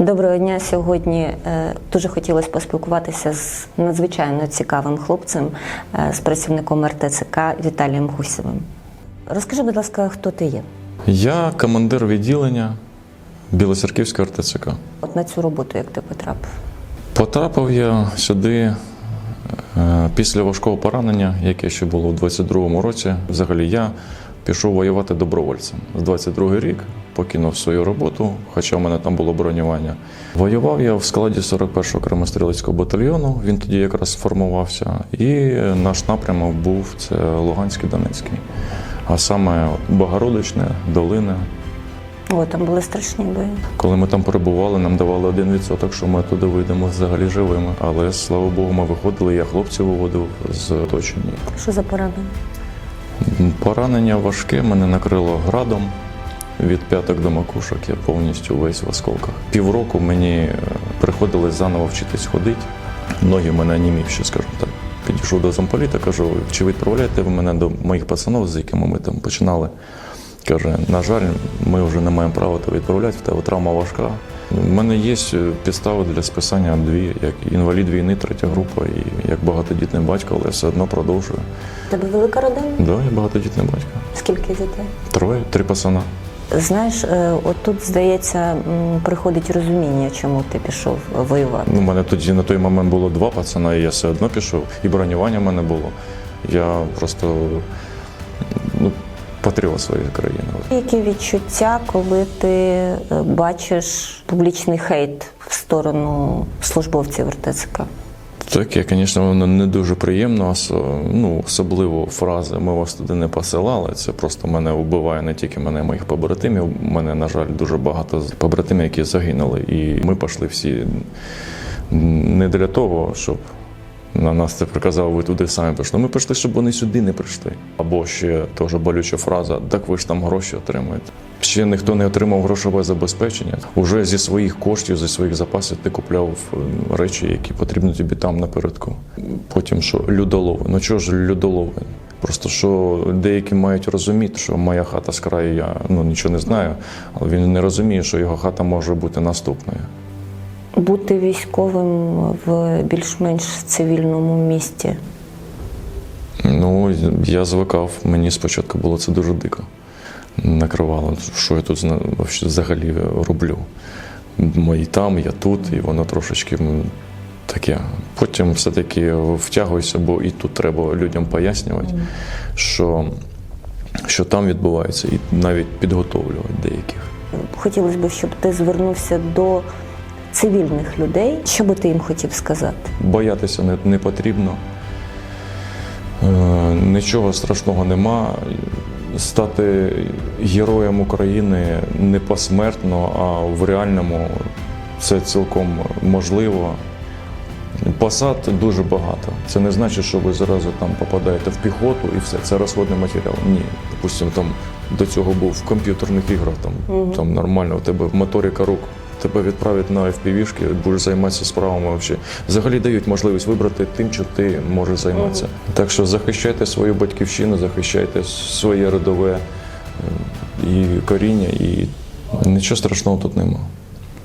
Доброго дня. Сьогодні е, дуже хотілося поспілкуватися з надзвичайно цікавим хлопцем, е, з працівником РТЦК Віталієм Гусєвим. Розкажи, будь ласка, хто ти є? Я командир відділення Білоцерківського РТЦК. От на цю роботу, як ти потрапив? Потрапив я сюди е, після важкого поранення, яке ще було у 22-му році. Взагалі я пішов воювати добровольцем. З 22-й рік покинув свою роботу, хоча в мене там було бронювання. Воював я в складі 41-го окремострілецького батальйону. Він тоді якраз сформувався. І наш напрямок був це Луганський Донецький. А саме Богородичне, Долине, О, там були страшні бої. Коли ми там перебували, нам давали один відсоток, що ми туди вийдемо взагалі живими. Але слава Богу, ми виходили. Я хлопців виводив з оточення. Що за поранення? Поранення важке, мене накрило градом. Від п'яток до макушок я повністю весь в осколках. Півроку мені е, приходилось заново вчитись ходити. Ноги в мене німівші, скажімо так. Підійшов до замполіта, кажу, чи відправляєте ви мене до моїх пацанів, з якими ми там починали? Каже, на жаль, ми вже не маємо права то відправляти, в тебе травма важка. У мене є підстави для списання дві, як інвалід війни, третя група, і як багатодітний батько, але все одно продовжую. Тебе велика родина? Да, я багатодітний батько. Скільки дітей? Троє, три пацана. Знаєш, е, от тут здається, приходить розуміння, чому ти пішов воювати. Ну, у мене тоді на той момент було два пацана, і я все одно пішов. І бронювання в мене було. Я просто ну, патріот своєї країни. Які відчуття, коли ти е, бачиш публічний хейт в сторону службовців РТЦК? Таке, звісно, воно не дуже приємно, ну, особливо фрази Ми вас туди не посилали. Це просто мене вбиває не тільки мене, моїх побратимів. У мене, на жаль, дуже багато побратимів, які загинули. І ми пішли всі не для того, щоб на нас це приказав, ви туди самі пішли. Ми пішли, щоб вони сюди не прийшли. Або ще теж болюча фраза, так ви ж там гроші отримуєте. Ще ніхто не отримав грошове забезпечення. Уже зі своїх коштів, зі своїх запасів ти купляв е, речі, які потрібні тобі там напередку. Потім що людолови. Ну чого ж людолови? Просто що деякі мають розуміти, що моя хата з краю, я ну нічого не знаю, але він не розуміє, що його хата може бути наступною. Бути військовим в більш-менш цивільному місті. Ну, я звикав, мені спочатку було це дуже дико. Накривало, що я тут взагалі роблю. Мої там, я тут, і воно трошечки таке. Потім все-таки втягуюся, бо і тут треба людям пояснювати, що, що там відбувається, і навіть підготовлювати деяких. Хотілося б, щоб ти звернувся до цивільних людей. Що би ти їм хотів сказати? Боятися не, не потрібно. Е, Нічого страшного нема. Стати героєм України не посмертно, а в реальному це цілком можливо. Посад дуже багато. Це не значить, що ви зразу там попадаєте в піхоту і все. Це розходний матеріал. Ні. Допустимо, там до цього був в комп'ютерних іграх, там, там нормально, у тебе моторика рук. Тебе відправлять на FPV-шки, будеш займатися справами взагалі. Взагалі дають можливість вибрати тим, що ти можеш займатися. Так що захищайте свою батьківщину, захищайте своє родове е, і коріння, і нічого страшного тут нема.